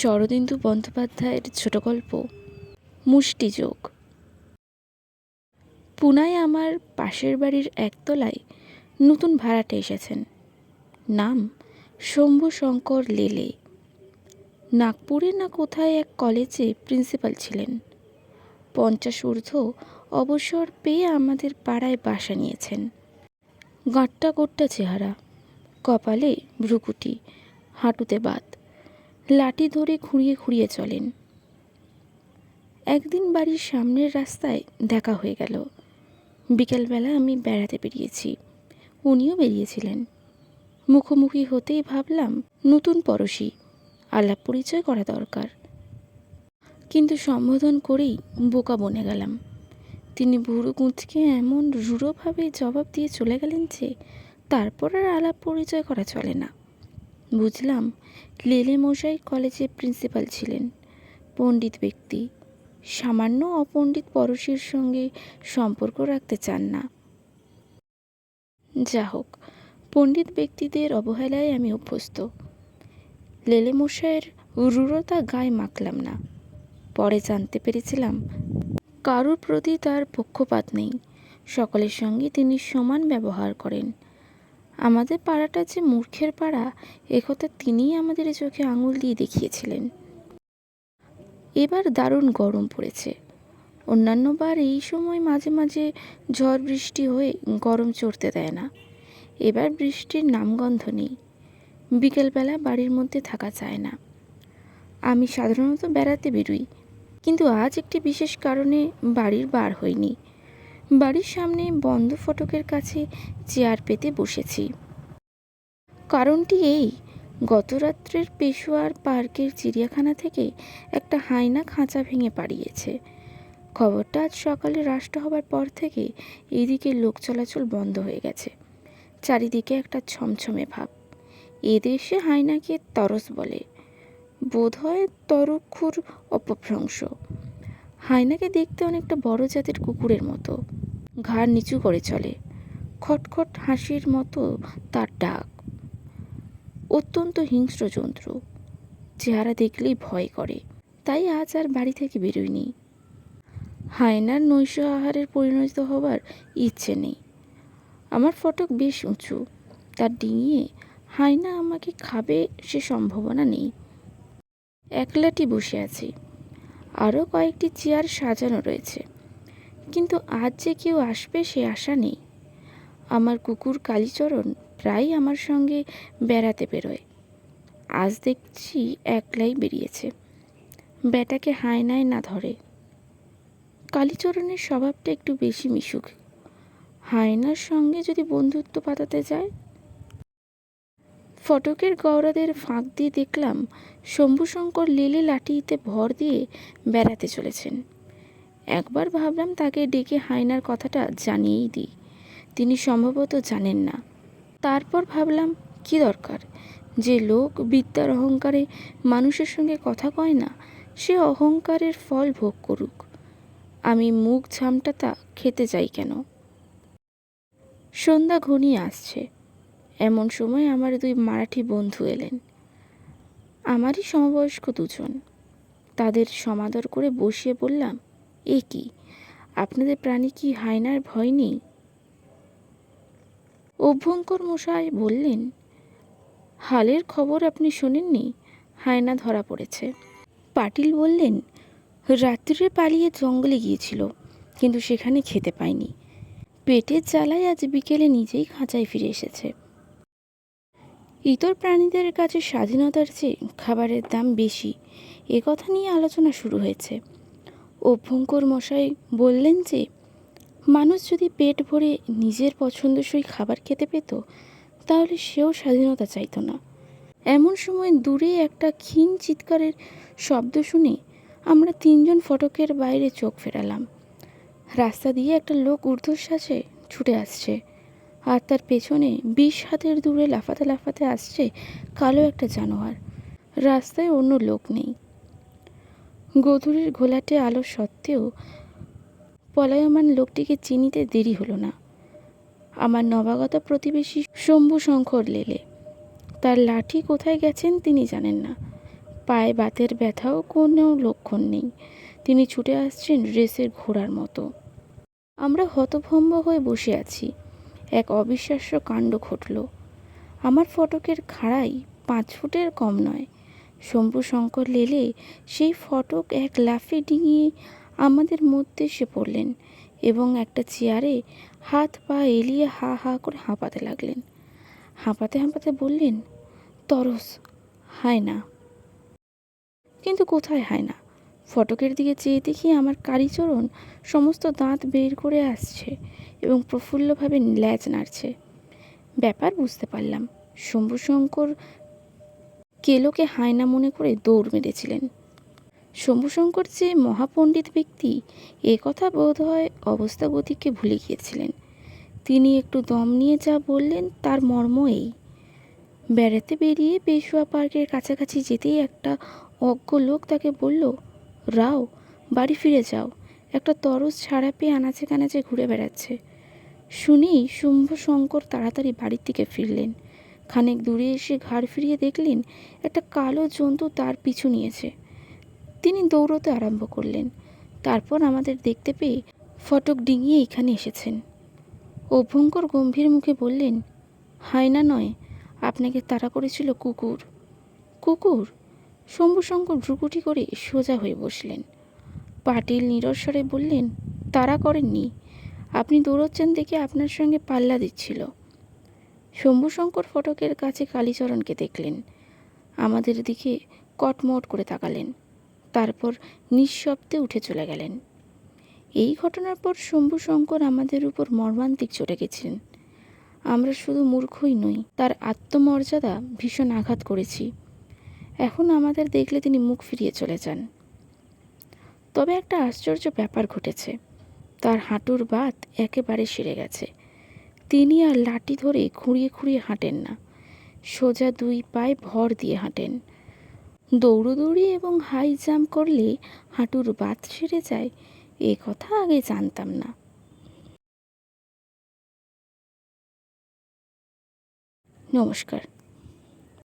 শরদিন্দু বন্দ্যোপাধ্যায়ের ছোট গল্প মুষ্টিযোগ পুনায় আমার পাশের বাড়ির একতলায় নতুন ভাড়াটে এসেছেন। নাম শম্ভু শঙ্কর লেলে। নাগপুরে না কোথায় এক কলেজে প্রিন্সিপাল ছিলেন। পঞ্চাশ ঊর্ধ্ব অবসর পেয়ে আমাদের পাড়ায় বাসা নিয়েছেন। গাঁট্টা গোট্টা চেহারা, কপালে ভ্রুকুটি, হাঁটুতে বাত। লাঠি ধরে খুঁড়িয়ে খুঁড়িয়ে চলেন। একদিন বাড়ির সামনের রাস্তায় দেখা হয়ে গেল। বিকেলবেলা আমি বেড়াতে বেরিয়েছি। উনিও বেরিয়েছিলেন। মুখোমুখি হতেই ভাবলাম, নতুন পরশি আলাপ পরিচয় করা দরকার। কিন্তু সম্বোধন করেই বোকা বনে গেলাম। তিনি বুড়ো কুঁচকে এমন রূঢ়ভাবে জবাব দিয়ে চলে গেলেন যে, তারপর আর আলাপ পরিচয় করা চলে না। বুঝলাম লেলে মশাই কলেজে প্রিন্সিপাল ছিলেন। পণ্ডিত ব্যক্তি। সামান্য অপণ্ডিত পরশের সঙ্গে সম্পর্ক রাখতে চান না। যা হোক পণ্ডিত ব্যক্তিদের অবহেলায় আমি অভ্যস্ত। লেলে মশাইয়ের রূঢ়তা গায়ে মাখলাম না। পরে জানতে পেরেছিলাম, কারোর প্রতি তার পক্ষপাত নেই। সকলের সঙ্গে তিনি সমান ব্যবহার করেন। আমাদের পাড়াটা যে মূর্খের পাড়া একথা তিনিই আমাদের চোখে আঙুল দিয়ে দেখিয়েছিলেন। এবার দারুণ গরম পড়েছে। অন্যান্য বার এই সময় মাঝে মাঝে ঝড় বৃষ্টি হয়ে গরম চড়তে দেয় না। এবার বৃষ্টির নামগন্ধ নেই। বিকেলবেলা বাড়ির মধ্যে থাকা যায় না। আমি সাধারণত বেড়াতে বেরোই, কিন্তু আজ একটি বিশেষ কারণে বাড়ির বার হইনি বাড়ির সামনে বন্ধ ফটকের কাছে চেয়ার পেতে বসেছি। কারণটি এই গত রাত্রের পেশোয়ার পার্কের চিড়িয়াখানা থেকে একটা হাইনা খাঁচা ভেঙে পাড়িয়েছে। খবরটা আজ সকালে রাষ্ট্র হবার পর থেকে এদিকে লোক চলাচল বন্ধ হয়ে গেছে। চারিদিকে একটা ছমছমে ভাব। এদেশে হাইনাকে তরস বলে। বোধহয় তরক্ষুর অপভ্রংশ। হায়নাকে দেখতে অনেকটা বড় জাতের কুকুরের মতো। ঘাড় নিচু করে চলে। খটখট হাসির মতো তার ডাক। অত্যন্ত হিংস্র জন্তু চেহারা দেখলেই ভয় করে। তাই আজ আর বাড়ি থেকে বেরোয়নি। হায়নার নৈশ আহারের পরিণত হবার ইচ্ছে নেই। আমার ফটক বেশ উঁচু। তার ডিঙিয়ে হায়না আমাকে খাবে সে সম্ভাবনা নেই। একলাটি বসে আছি। আরও কয়েকটি চেয়ার সাজানো রয়েছে। কিন্তু আজ যে কেউ আসবে সে আশা নেই। আমার কুকুর কালীচরণ প্রায় আমার সঙ্গে বেড়াতে বেরোয়। আজ দেখছি একলাই বেরিয়েছে। ব্যাটাকে হায়নায় না ধরে। কালীচরণের স্বভাবটা একটু বেশি মিশুক। হায়নার সঙ্গে যদি বন্ধুত্ব পাতাতে যায় ফটকের গৌরাদের ফাঁক দিয়ে দেখলাম শম্ভুশঙ্কর লেলে লাঠিতে ভর দিয়ে বেড়াতে চলেছেন। একবার ভাবলাম তাকে ডেকে হায়নার কথাটা জানিয়েই দিই। তিনি সম্ভবত জানেন না। তারপর ভাবলাম, কি দরকার? যে লোক বিদ্যার অহংকারে মানুষের সঙ্গে কথা কয় না, সে অহংকারের ফল ভোগ করুক। আমি মুখ ঝামটাতা খেতে চাই কেন? সন্ধ্যা ঘনিয়ে আসছে। এমন সময় আমার দুই মারাঠি বন্ধু এলেন। আমারই সমবয়স্ক দুজন। তাদের সমাদর করে বসিয়ে বললাম, এ কি? আপনাদের প্রাণী কি হায়নার ভয় নেই? অভ্যঙ্কর মশাই বললেন, হালের খবর আপনি শোনেননি? হায়না ধরা পড়েছে। পাটিল বললেন রাত্রিরে পালিয়ে জঙ্গলে গিয়েছিল, কিন্তু সেখানে খেতে পায়নি। পেটের জ্বালায় আজ বিকেলে নিজেই খাঁচায় ফিরে এসেছে। ইতর প্রাণীদের কাছে স্বাধীনতার চেয়ে খাবারের দাম বেশি। এ কথা নিয়ে আলোচনা শুরু হয়েছে। অভ্যঙ্কর মশাই বললেন যে, মানুষ যদি পেট ভরে নিজের পছন্দসই খাবার খেতে পেত, তাহলে সেও স্বাধীনতা চাইতো না। এমন সময় দূরে একটা ক্ষীণ চিৎকারের শব্দ শুনে আমরা তিনজন ফটকের বাইরে চোখ ফেরালাম। রাস্তা দিয়ে একটা লোক ঊর্ধ্বশ্বাসে ছুটে আসছে। আর তার পেছনে বিশ হাতের দূরে লাফাতে লাফাতে আসছে কালো একটা জানোয়ার। রাস্তায় অন্য লোক নেই। গধূলির ঘোলাটে আলো সত্ত্বেও পলায়মান লোকটিকে চিনিতে দেরি হলো না। আমার নবাগত প্রতিবেশী শম্ভু শঙ্কর লেলে। তার লাঠি কোথায় গেছেন তিনি জানেন না। পায়ে বাতের ব্যথাও কোনো লক্ষণ নেই। তিনি ছুটে আসছেন রেসের ঘোড়ার মতো। আমরা হতভম্ব হয়ে বসে আছি। এক অবিশ্বাস্য কাণ্ড ঘটল। আমার ফটকের খাড়াই পাঁচ ফুটের কম নয়। শম্ভু শঙ্কর লেলে সেই ফটক এক লাফে ডিঙিয়ে আমাদের মধ্যে এসে পড়লেন এবং একটা চেয়ারে হাত পা এলিয়ে হা হা করে হাঁপাতে লাগলেন। হাঁপাতে হাঁপাতে বললেন, তরস, হায় না। কিন্তু কোথায় হয় না? ফটকের দিকে চেয়ে দেখি আমার কারিচরণ সমস্ত দাঁত বের করে আসছে এবং প্রফুল্লভাবে ল্যাজ নাড়ছে। ব্যাপার বুঝতে পারলাম। শম্ভুশঙ্কর কেলোকে হায়না মনে করে দৌড় মেরেছিলেন। শম্ভুশঙ্কর যে মহাপণ্ডিত ব্যক্তি, এ কথা বোধ হয় অবস্থাগতিকে ভুলে গিয়েছিলেন। তিনি একটু দম নিয়ে যা বললেন তার মর্ম এই। বেড়াতে বেরিয়ে পেশুয়া পার্কের কাছাকাছি যেতেই একটা অজ্ঞ লোক তাকে বলল রাও, বাড়ি ফিরে যাও। একটা তরস ছাড়া পেয়ে আনাচে কানাচে ঘুরে বেড়াচ্ছে। শুনেই শুম্ভ শঙ্কর তাড়াতাড়ি বাড়ির দিকে ফিরলেন। খানিক দূরে এসে ঘাড় ফিরিয়ে দেখলেন, একটা কালো জন্তু তার পিছু নিয়েছে। তিনি দৌড়তে আরম্ভ করলেন। তারপর আমাদের দেখতে পেয়ে ফটক ডিঙিয়ে এখানে এসেছেন। অভ্যঙ্কর গম্ভীর মুখে বললেন, হায়না নয়, আপনাকে তাড়া করেছিল কুকুর। কুকুর? শম্ভুশঙ্কর ভ্রুকুটি করে সোজা হয়ে বসলেন। পাটিল নিরস্বরে বললেন, তারা করেননি। আপনি দৌড়চ্ছেন দেখে আপনার সঙ্গে পাল্লা দিচ্ছিল। শম্ভুশঙ্কর ফটকের কাছে কালীচরণকে দেখলেন। আমাদের দিকে কটমট করে তাকালেন। তারপর নিঃশব্দে উঠে চলে গেলেন। এই ঘটনার পর শম্ভুশঙ্কর আমাদের উপর মর্মান্তিক চটে গেছিলেন আমরা শুধু মূর্খই নই, তার আত্মমর্যাদা ভীষণ আঘাত করেছি। এখন আমাদের দেখলে তিনি মুখ ফিরিয়ে চলে যান। তবে একটা আশ্চর্য ব্যাপার ঘটেছে। তার হাঁটুর বাত একেবারে সেরে গেছে। তিনি আর লাঠি ধরে খুঁড়িয়ে খুঁড়িয়ে হাঁটেন না। সোজা দুই পায়ে ভর দিয়ে হাঁটেন। দৌড়োদৌড়ি এবং হাই জাম্প করলে হাঁটুর বাত সেরে যায়, এ কথা আগে জানতাম না। নমস্কার।